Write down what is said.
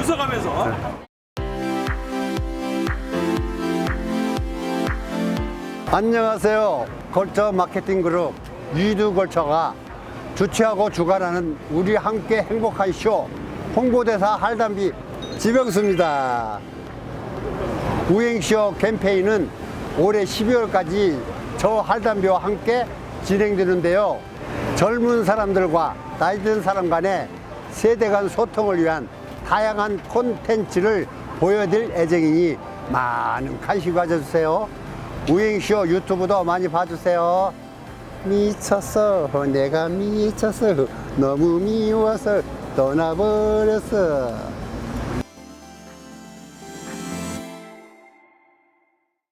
웃어가면서 네. 안녕하세요. 걸처 마케팅 그룹 유두 걸처가 주최하고 주관하는 우리 함께 행복한 쇼 홍보대사 할담비 지병수입니다. 우행쇼 캠페인은 올해 12월까지 저 할담비와 함께 진행되는데요. 젊은 사람들과 나이 든 사람 간의 세대 간 소통을 위한 다양한 콘텐츠를 보여드릴 예정이니 많은 관심 가져주세요. 우행쇼 유튜브도 많이 봐주세요. 미쳤어, 내가 미쳤어, 너무 미워서 떠나버렸어.